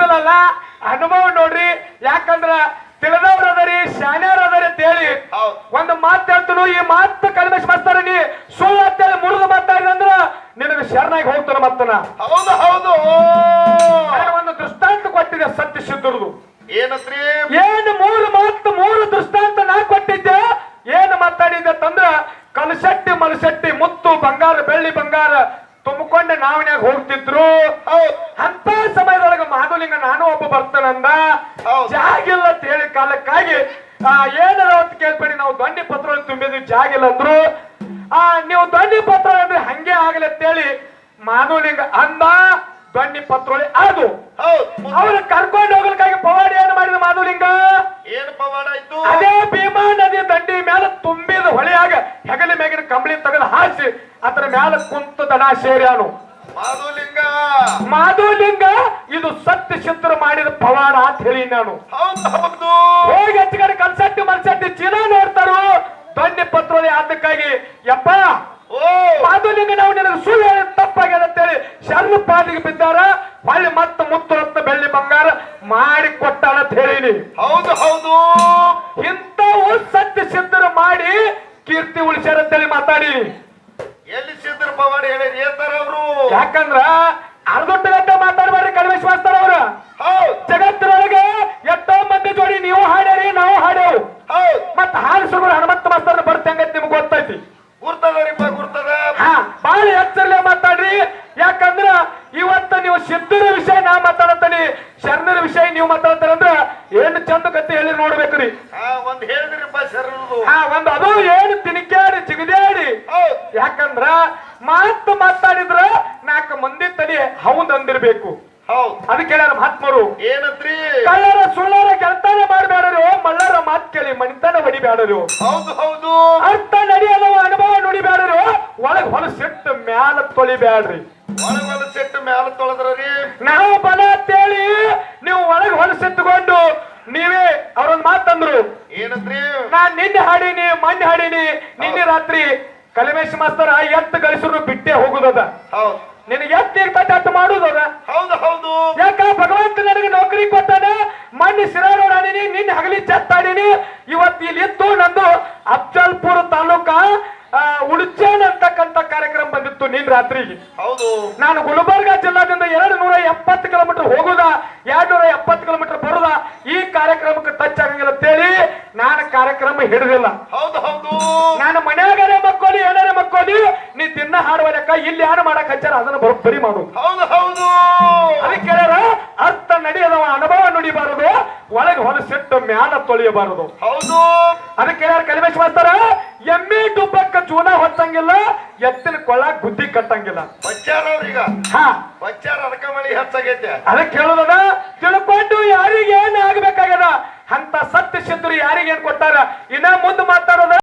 ಮಿಸ್ಸಲಲ್ಲ ಅನುಭವ ನೋಡ್ರಿ. ಯಾಕಂದ್ರ ತಿಳಿದವ್ರದರಿ ಅದರಿ ಅಂತ ಹೇಳಿ. ಒಂದು ಮಾತು ಹೇಳ್ತಾನು ಈ ಮಾತು ಕಡಿಮೆ ಬರ್ತಾರ ನೀ ಸುಳ್ಳು ಅಂತೇಳಿ ಮುರಿದು ಬರ್ತಾ ಇದ್ದಂದ್ರ ನಿನಗೆ ಶರಣಾಗಿ ಹೋಗ್ತಾನ ಮತ್ತನ. ಹೌದು ಹೌದು. ಒಂದು ದೃಷ್ಟಾಂತ ಕೊಟ್ಟಿದೆ ಸತ್ಯ ಸಿದ್ಧರದು. ಏನಂದ್ರಿ ಏನು ಮೂರು ಮಾತು ಮೂರು ದೃಷ್ಟಾಂತ ನಾ ಕೊಟ್ಟಿದ್ದೆ ಏನು ಮಾತಾಡಿದ್ದೆ ಅಂತಂದ್ರ ಕಲಶೆಟ್ಟಿ ಮಲಶಟ್ಟಿ ಮುತ್ತು ಬಂಗಾರ ಬೆಳ್ಳಿ ಬಂಗಾರ ತುಂಬಿಕೊಂಡೆ ನಾವಿನಾಗ ಹೋಗ್ತಿದ್ರು. ಅಂತ ಸಮಯ ಮಾಧುಲಿಂಗ ನಾನು ಒಬ್ಬ ಬರ್ತಾನಂದ. ಜಾಗಿಲ್ಲ ಅಂತ ಹೇಳಿ ಕಾಲಕ್ಕಾಗಿ ಆ ಏನಾರ ಅಂತ ಕೇಳ್ಬೇಡಿ ನಾವು ದಂಡಿ ಪತ್ರ ತುಂಬಿದ್ವಿ ಜಾಗಿಲ್ಲ ಅಂದ್ರು. ಆ ನೀವು ದಂಡಿ ಪತ್ರ ಅಂದ್ರೆ ಹಂಗೆ ಆಗಲಿ ಅಂತೇಳಿ ಮಾಧುಲಿಂಗ ಅಂದ ದಂಡಿ ಪತ್ರೋಳಿ ಅದು ಅವ್ರ ಕರ್ಕೊಂಡು ಹೋಗ್ಲಿಕ್ಕಾಗಿ ಪವಾಡ ಏನ್ ಮಾಡಿದ ಮಾಧುಲಿಂಗ ಏನ್ ಪವಾಡ ಆಯ್ತು? ಅದೇ ಭೀಮಾ ನದಿ ದಂಡಿ ಮೇಲೆ ತುಂಬಿದ ಹೊಳೆಯಾಗ ಹೆಗಲಿ ಮೇಗಿನ ಕಂಬಳಿ ತಗದ ಹಾಸಿ ಅದರ ಮೇಲೆ ಕುಂತ ದಡ ಸೇರ್ಯಾನು ಮಾಧುಲಿಂಗ ಮಾಧುಲಿಂಗ. ಇದು ಸತ್ಯ ಶತ್ರು ಮಾಡಿದ ಪವಾಡ ಅಂತ ಹೇಳಿ ನಾನು. ಹೋಗಿ ಹೆಚ್ಚುಗಡೆ ಕನ್ಸಟ್ಟಿ ಮನ್ಸಟ್ಟಿ ಚೀನಾ ನೋಡ್ತಾರು? ದೊಡ್ಡ ಪತ್ರೋಳಿ ಅದಕ್ಕಾಗಿ ಯಪ್ಪ ಓ. ಮಾಧುಲಿಂಗ ನಾವು ನಿನಗೆ ಸುಳ್ಳು ಹೇಳಿ ತಪ್ಪಾಗ್ಯದ ಅಂತೇಳಿ ಶರಣ ಪಾದಿಗೆ ಬಿದ್ದಾರ. ಹೊಳ್ಳಿ ಮತ್ತೆ ಮುತ್ತು ರತ್ನ ಬೆಳ್ಳಿ ಬಂಗಾರ ಮಾಡಿ ಕೊಟ್ಟಾನ ಅಂತ ಹೇಳಿನಿ. ಹೌದು ಹೌದು. ಇಂಥವು ಸತ್ಯ ಸಿದ್ಧರು ಮಾಡಿ ಕೀರ್ತಿ ಉಳಿಸ್ಯಾರ ಅಂತೇಳಿ ಮಾತಾಡಿ. ಎಲ್ಲಿ ಸಿದ್ರ ಪವಾಡ ಹೇಳಿ ಏತಾರ ಅವರು? ಯಾಕಂದ್ರ ಅರ್ಧೊಟ್ಟು ಗಂಟೆ ಮಾತಾಡಬಾರ್ರಿ ಕಡಿಮೇಶ್ ಮಾಸ್ತಾರ ಅವ್ರ ಜಗತ್ತಿನೊಳಗೆ ಎಷ್ಟೋ ಮಂದಿ ಜೋಡಿ ನೀವು ಹಾಡ್ಯಾರಿ ನಾವು ಹಾಡೇವು ಮತ್ತ ಹಾಡು ಸುಗುರು ಹನುಮಂತ ಮಾಸ್ತರ್ ಬರ್ತಂಗತ್ ನಿಮ್ಗೆ ಗೊತ್ತೈತಿ. ಗುರ್ತದರಿಪ್ಪ ಗುರ್ತದ? ಹಾ ಬಾಳ ಎಚ್ಚರಲೆ ಮಾತಾಡ್ರಿ. ಯಾಕಂದ್ರ ಇವತ್ತ ನೀವು ಸಿದ್ಧರ ವಿಷಯ ನಾ ಮಾತಾಡತ್ತೀನಿ. ಶರಣರ ವಿಷಯ ನೀವು ಮಾತಾಡ್ತಾರಂದ್ರ ಏನು ಚಂದ ಕತೆ ಹೇಳಿ ನೋಡ್ಬೇಕ್ರಿ. ಒಂದ್ ಹೇಳಿದ್ರಿಪ್ಪ ಶರಣದು ಹಾ ಒಂದು ಅದು ಏನು ತಿನಿಕ್ಯಾಡಿ ಜಿಗದ್ಯಾಡಿ ಯಾಕಂದ್ರ ಮಾತು ಮಾತಾಡಿದ್ರ ನಾಲ್ಕು ಮಂದಿ ತಲೆ ಹೌದ್ ಅಂದಿರ್ಬೇಕು ಹೌದ್. ಅದಕ್ಕೆ ಮಹಾತ್ಮರು. ಏನತ್ರಿ ಕಳ್ಳರ ಸುಳ್ಳರ ಕೆಲ್ತಾನೆ ಮಾಡಬೇಡರು ಮಳ್ಳರ ಮಾತ್ ಕೇಳಿ ಮಣಿತನ ಹೊಡಿಬೇಡರು. ಹೌದು ಹೌದು. ಅರ್ಥ ನಡೆಯಲ್ಲವ ಅನುಭವ ನುಡಿಬೇಡರು ಒಳಗ್ ಹೊಲಸಿಟ್ಟ ಮ್ಯಾಲ ತೊಳಿಬೇಡ್ರಿ. ಒಳಗೊಳ ಸೆಟ್ ಮ್ಯಾಲ ತೊಳೆದ್ರಿ ನಾವು ಬಲ ಅಂತೇಳಿ ನೀವು ಒಳಗ್ ಹೊಲಸಿಟ್ಟುಕೊಂಡು ನೀವೇ ಅವ್ರೊಂದ್ ಮಾತಂದ್ರು ಏನತ್ರಿ ನಾನ್ ನಿನ್ನೆ ಹಾಡಿನಿ ಮೊನ್ನೆ ಹಾಡಿನಿ ನಿನ್ನೆ ರಾತ್ರಿ ಕಲಿಮೇಶ್ ಮಾಸ್ತರ್ ಎತ್ತ ಗಳಿಸಿದ್ರು ಬಿಟ್ಟೆ ಹೋಗುದದ. ನಿನ್ ನಿನಗೆ ಎತ್ತು ಇರ್ತೈತೆ ಮಾಡುದದ? ಹೌದು ಹೌದು. ಯಾಕ ಭಗವಂತ ನನಗೆ ನೌಕರಿ ಕೊಟ್ಟಾನ ಮಣ್ಣು ಸಿರಾರೋಡ್ ನಿನ್ನ ಹಗಲಿ ಚತ್ತಾಡಿನಿ ಇವತ್ತು ಇಲ್ಲಿ ಇತ್ತು ನಂದು ಅಫ್ಜಲ್ಪುರ ತಾಲೂಕ ಆ, ಉಡುಚೇನ್ ಅಂತಕ್ಕಂತ ಕಾರ್ಯಕ್ರಮ ಬಂದಿತ್ತು ನಿನ್ ರಾತ್ರಿಗೆ. ಹೌದು. ನಾನು ಗುಲ್ಬರ್ಗ ಜಿಲ್ಲಾದಿಂದ ಎರಡು ನೂರ ಎಪ್ಪತ್ತು ಕಿಲೋಮೀಟರ್ ಹೋಗುದ ಎರಡು ನೂರ ಎಪ್ಪತ್ತು ಕಿಲೋಮೀಟರ್ ಬರುದ. ಈ ಕಾರ್ಯಕ್ರಮಕ್ಕೆ ಟಚ್ ಆಗಂಗಿಲ್ಲ ಅಂತೇಳಿ ನಾನು ಕಾರ್ಯಕ್ರಮ ಹಿಡಿದಿಲ್ಲ. ಹೌದು ಹೌದು. ನಾನು ಮನ್ಯಾಗರೆ ಮಕ್ಕೋಲಿ ಏನಾರ ಮಕ್ಕೋಲಿ ನೀ ತಿನ್ನ ಹಾಡುವ ಲೆಕ್ಕ ಇಲ್ಲಿ ಹಾಡು ಮಾಡಕ್ ಹಚ್ಚಾರ? ಅದನ್ನ ಬರೋಬ್ಬರಿ ಮಾಡು ಹೌದು ಹೌದು. ಅದಕ್ಕೆ ಅರ್ಥ ಅರ್ಥ ನಡೆಯದವ ಅನುಭವ ನುಡಿಬಾರದು ಒಳಗೆ ಹೊಲಸಿಟ್ಟು ಮ್ಯಾಲ ತೊಳೆಯಬಾರದು. ಹೌದು. ಅದಕ್ಕೆ ಯಾರು ಕಲಿಮೇಶ್ ಮಾಡ್ತಾರ ಎಮ್ಮೆ ಡುಬ್ಬಕ್ಕ ಚೂನ ಹೊತ್ತಂಗಿಲ್ಲ ಎತ್ತಿನ ಕೊಳ್ಳ ಗುದ್ದಿ ಕಟ್ಟಂಗಿಲ್ಲ. ಬಚ್ಚಾರ ಈಗ. ಹಾ. ಬಚ್ಚಾರ ಅದಕ್ಕ ಮಳಿ ಹೆಚ್ಚಾಗೈತೆ. ಅದಕ್ಕೆ ಹೇಳುದದ